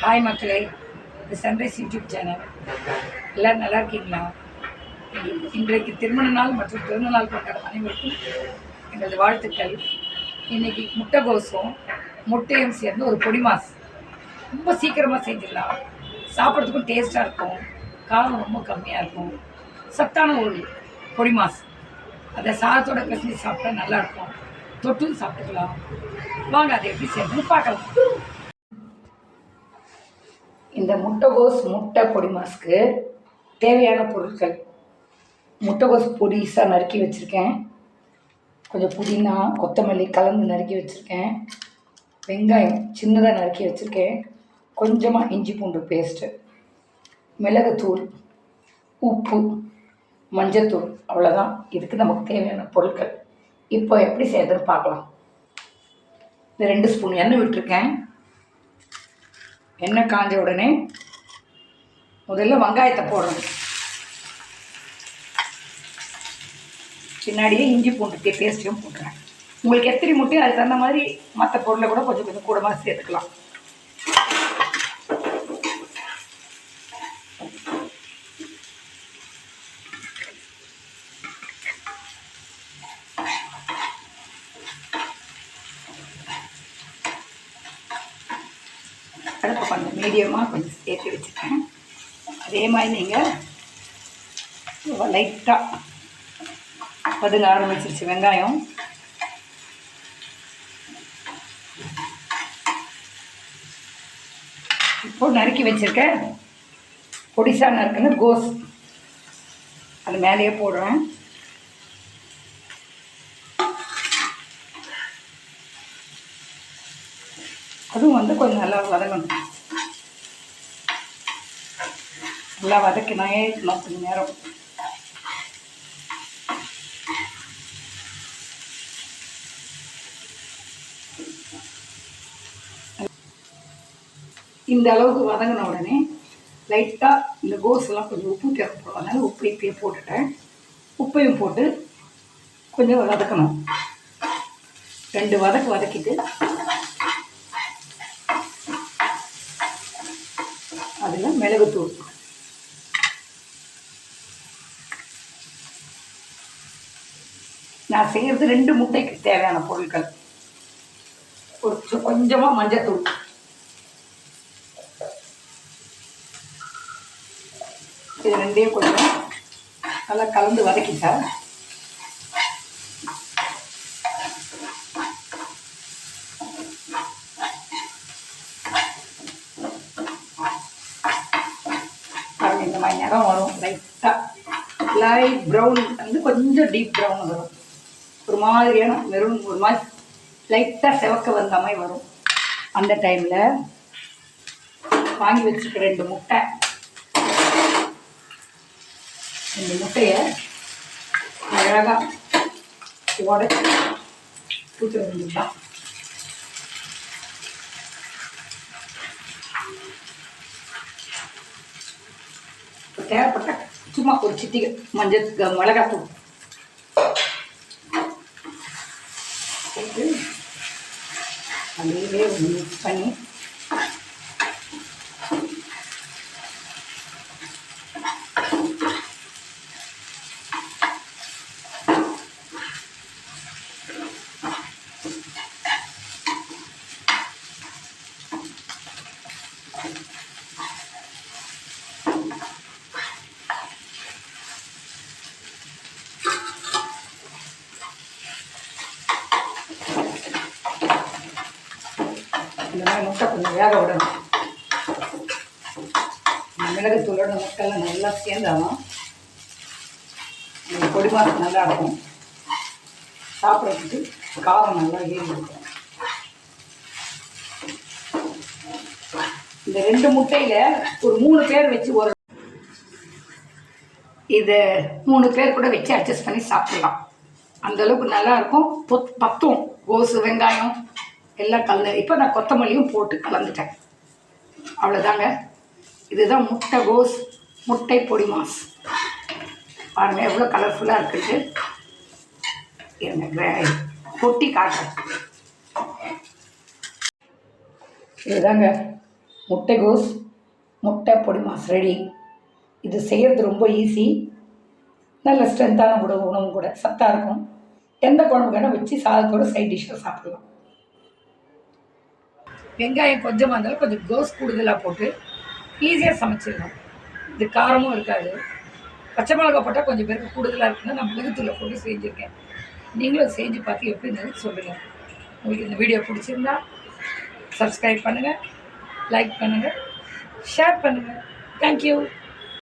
Hi மக்களே. இது sunrise YouTube channel எல்லோரும் நல்லா இருக்கீங்களா? இன்றைக்கு திருமண நாள் மற்றும் திருமண நாள் கொண்டாடும் அனைவருக்கும் எங்களது வாழ்த்துக்கள். இன்னைக்கு முட்டைகோசும் முட்டையும் சேர்ந்து ஒரு பொடி மாஸ். ரொம்ப சீக்கிரமாக செஞ்சிடலாம். சாப்பிட்றதுக்கும் டேஸ்ட்டாக இருக்கும். காரம் ரொம்ப கம்மியாக இருக்கும். சத்தான ஒரு பொடி மாஸ். அதை சாதத்தோட பிசைஞ்சு சாப்பிட்டா நல்லாயிருக்கும் தொட்டும் சாப்பிட்டுக்கலாம். வாங்க அதை எப்படி சேர்ந்து பார்க்கலாம். இந்த முட்டைகோஸ் முட்டை பொடி மாஸ்க்கு தேவையான பொருட்கள். முட்டைகோஸ் பொடிசாக நறுக்கி வச்சுருக்கேன். கொஞ்சம் புதினா கொத்தமல்லி கலந்து நறுக்கி வச்சுருக்கேன். வெங்காயம் சின்னதாக நறுக்கி வச்சுருக்கேன். கொஞ்சமாக இஞ்சி பூண்டு பேஸ்ட்டு மிளகுத்தூள் உப்பு மஞ்சத்தூள் அவ்வளோதான் இதுக்கு நமக்கு தேவையான பொருட்கள். இப்போ எப்படி செய்யறதுன்னு பார்க்கலாம். இந்த ரெண்டு ஸ்பூன் எண்ணெய் விட்டுருக்கேன். எண்ணெய் காஞ்ச உடனே முதல்ல வெங்காயத்தை போடணும். பின்னாடியே இஞ்சி பூண்டு பேஸ்ட்டையும் போட்டுறேன். உங்களுக்கு எத்தனை முட்டையோ அதுக்கு தகுந்த மாதிரி மற்ற பொருளை கூட கொஞ்சம் கொஞ்சம் கூடமாக சேர்த்துக்கலாம் அடுப்பை கொஞ்சம் மீடியமாக கொஞ்சம் சேர்த்து வச்சுருக்கேன் அதே மாதிரி நீங்கள் லைட்டாக பதுங்க ஆரம்பிச்சிருச்சு வெங்காயம். இப்போ நறுக்கி வச்சுருக்க பொடிசா நறுக்குன்னு கோஸ். அது மேலேயே போடுறேன். அதுவும் வந்து கொஞ்சம் நல்லா வதங்கணும். நல்லா வதக்கினே இருக்கணும் கொஞ்சம் நேரம்? இந்த அளவுக்கு வதங்கின உடனே லைட்டாக இந்த கோஸ்லாம் கொஞ்சம் உப்பு தேவைப்படும். அதனால் உப்பு இப்பயே போட்டுட்டேன். உப்பையும் போட்டு கொஞ்சம் வதக்கணும். ரெண்டு வதக்கு வதக்கிட்டு அதில் மிளகுத்தூள். நான் செய்கிறது ரெண்டு முட்டைக்கு தேவையான பொருட்கள். ஒரு கொஞ்சமாக மஞ்சத்தூள். இது ரெண்டையும் கொஞ்சம் நல்லா கலந்து வதக்கிட்டா இந்த மாதிரி நிறம் வரும். லைட்டாக லைட் ப்ரௌன் வந்து கொஞ்சம் டீப் ப்ரௌன் வரும். ஒரு மாதிரியான மெரூன் ஒரு மாதிரி லைட்டாக செவக்க வந்த மாதிரி வரும். அந்த டைமில் வாங்கி வச்சுருக்க ரெண்டு முட்டை. ரெண்டு முட்டையை அழகாக உடச்சி ஊற்ற வேண்டியதுதான் தேவைப்பட்ட சும்மா ஒரு சிட்டிகை மஞ்சள் க- மிளகாத்தூள். మళ్ళీ వేడి పని Thank you. இந்த மாதிரி முட்டை கொஞ்சம் வேக விடணும். இந்த மிளகுத்தூளோட முட்டைலாம் நல்லா சேர்ந்தாலும் இந்த பொடி மாசம் நல்லா இருக்கும். சாப்பிட்றதுக்கு காரம் நல்லா ஏறி இருக்கும். இந்த ரெண்டு முட்டையில் ஒரு மூணு பேர் வச்சு ஒரு இது மூணு பேர் கூட வச்சு அட்ஜஸ்ட் பண்ணி சாப்பிடலாம். அந்த அளவுக்கு நல்லா இருக்கும். பொத் பத்தும். கோசு வெங்காயம் எல்லாம் கலந்து இப்போ நான் கொத்தமல்லியும் போட்டு கலந்துட்டேன். அவ்வளோதாங்க இதுதான் முட்டை கோஸ் முட்டை பொடி மாஸ். பாருங்க எவ்வளோ கலர்ஃபுல்லாக இருக்குது இருங்க கொட்டி காட்டுறேன். இதுதாங்க முட்டைகோஸ் முட்டை பொடி மாஸ். ரெடி. இது செய்கிறது ரொம்ப ஈஸி நல்ல ஸ்ட்ரென்த்தான உணவு உணவு கூட. சத்தாக இருக்கும். எந்த குழம்பு வேணால் வச்சு சாதத்தோட சைட் டிஷ்ஷாக சாப்பிடலாம். வெங்காயம் கொஞ்சமாக இருந்தாலும் கொஞ்சம் கோஸ் கூடுதலாக போட்டு ஈஸியாக சமைச்சிடலாம் இது காரமும் இருக்காது. பச்சை மிளகா போட்டால் கொஞ்சம் பேருக்கு கூடுதலாக இருக்குன்னா நான் மிளகுத்தூளை போட்டு செஞ்சுருக்கேன். நீங்களும் செஞ்சு பார்த்து எப்படி இருந்ததுன்னு சொல்லுங்கள் உங்களுக்கு இந்த வீடியோ பிடிச்சிருந்தா சப்ஸ்கிரைப் பண்ணுங்கள் லைக் பண்ணுங்கள் ஷேர் பண்ணுங்கள் தேங்க்யூ